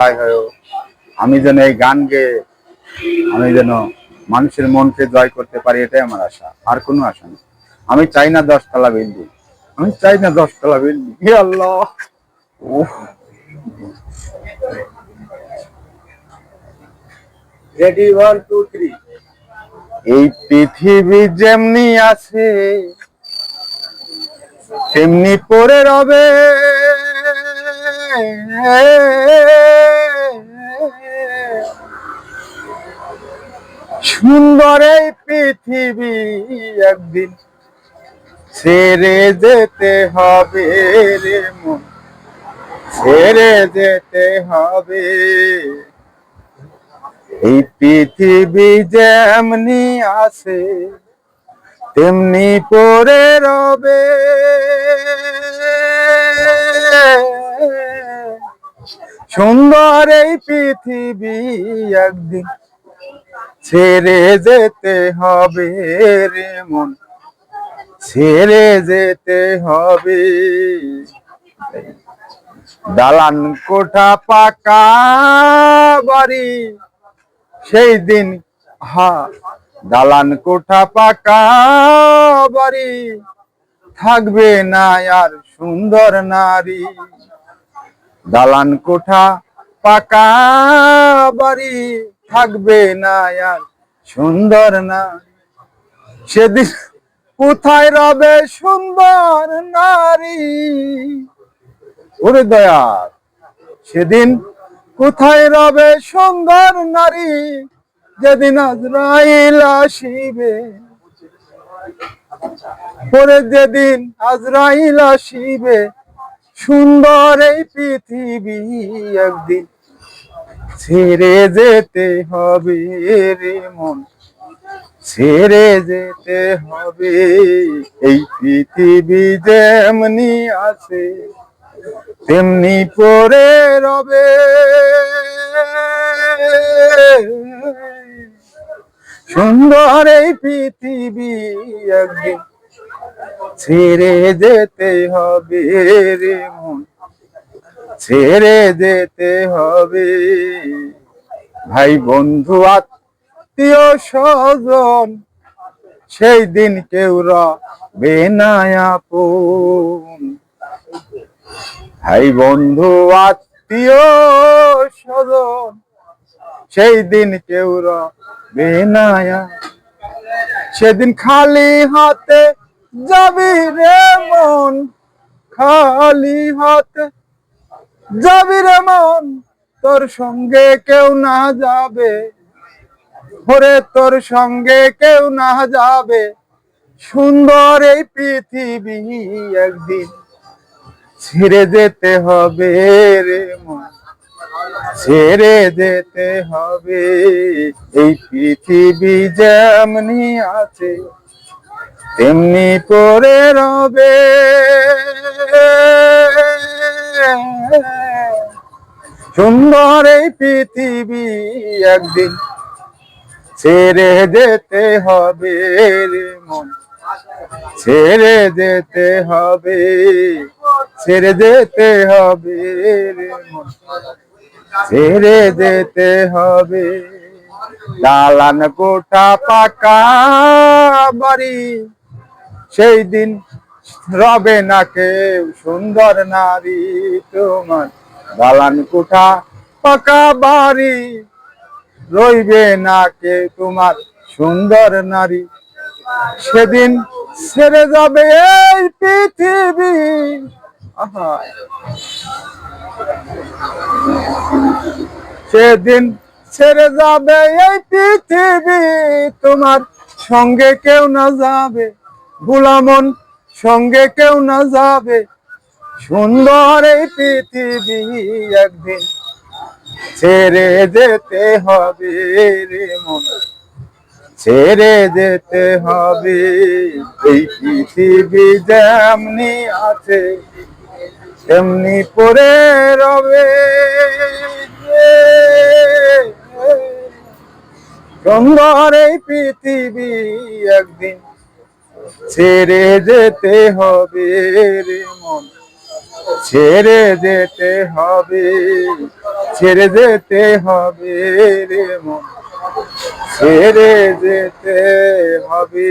আমি যেন এই গান গেয়ে আমি যেন মানুষের মনকে জয় করতে পারি এটাই আমার আশা। আর কোনো আশা নেই। আমি চাই না দশতলা বিল্ডিং। আমি চাই না দশতলা বিল্ডিং। হে আল্লাহ! উফ, রেডি ওয়ান টু থ্রি এই পৃথিবী যেমনি আছে তেমনি পরে রবে। সুন্দর এই পৃথিবী একদিন ছেড়ে যেতে হবে রে মন। ছেড়ে যেতে হবে। এই পৃথিবী যেমনি আছে, তেমনি পড়ে রবে। সুন্দর এই পৃথিবী একদিন ছেড়ে যেতে হবে রে মন। ছেড়ে যেতে হবে। দালান কোঠা পাকা বাড়ি, সেই দিন হা, দালান কোঠা পাকা বাড়ি, থাকবে না আর সুন্দর নারী। দালান কোঠা পাকা বাড়ি থাকবে না আর সুন্দর না। সেদিন কোথায় রবে সুন্দর নারী? ওরে সেদিন কোথায় রবে সুন্দর নারী? যেদিন আজরাইল আসিবে। পরে যেদিন আজরাইল আসিবে, সুন্দর এই পৃথিবী একদিন ছেড়ে যেতে হবে রে মন। ছেড়ে যেতে হবে। এই পৃথিবী যেমনি আছে, তেমনি পরে রবে। সুন্দর এই পৃথিবী একদিন ছেড়ে যেতে হবে রে মন। ছেড়ে যেতে হবে। ভাই বন্ধু, আত্মীয় স্বজন, সেই দিন কেউ রবে ভাই বন্ধু, আত্মীয় স্বজন, সেই দিন কেউ রবে সেদিন খালি হাতে যাবি রে মন, খালি হাতে যাবি রে মন? তোর সঙ্গে কেউ না যাবে। ওরে, তোর সঙ্গে কেউ না যাবে। সুন্দর এই পৃথিবী একদিন ছেড়ে যেতে হবে রে মন। ছেড়ে যেতে হবে। এই পৃথিবী যেমনি আছে, তেমনি পরে রবে। সুন্দর এই পৃথিবী একদিন ছেড়ে যেতে হবে রে মন। ছেড়ে যেতে হবে, ছেড়ে যেতে হবে রে মন। ছেড়ে যেতে হবে, দালান কোঠা পাকা বাড়ি। সেই দিন রবে না কেউ, সুন্দর নারী তোমার। দালান কোঠা পাকা বাড়ি। রইবে না কে তোমার সুন্দর নারী। সেদিন ছেড়ে যাবে এই পৃথিবী। সেদিন ছেড়ে যাবে এই পৃথিবী। তোমার সঙ্গে কেউ না যাবে। গুলামন সঙ্গে কেউ না যাবে। সুন্দর এই পৃথিবী একদিন ছেড়ে যেতে হবে রে মন। ছেড়ে যেতে হবে এই পৃথিবী যেমনি আছে, তেমনি পরে রবে। সুন্দর এই পৃথিবী একদিন ছেড়ে যেতে হবে রে মন। ছেড়ে যেতে হবে ছেড়ে যেতে হবে রে মন। ছেড়ে যেতে হবে।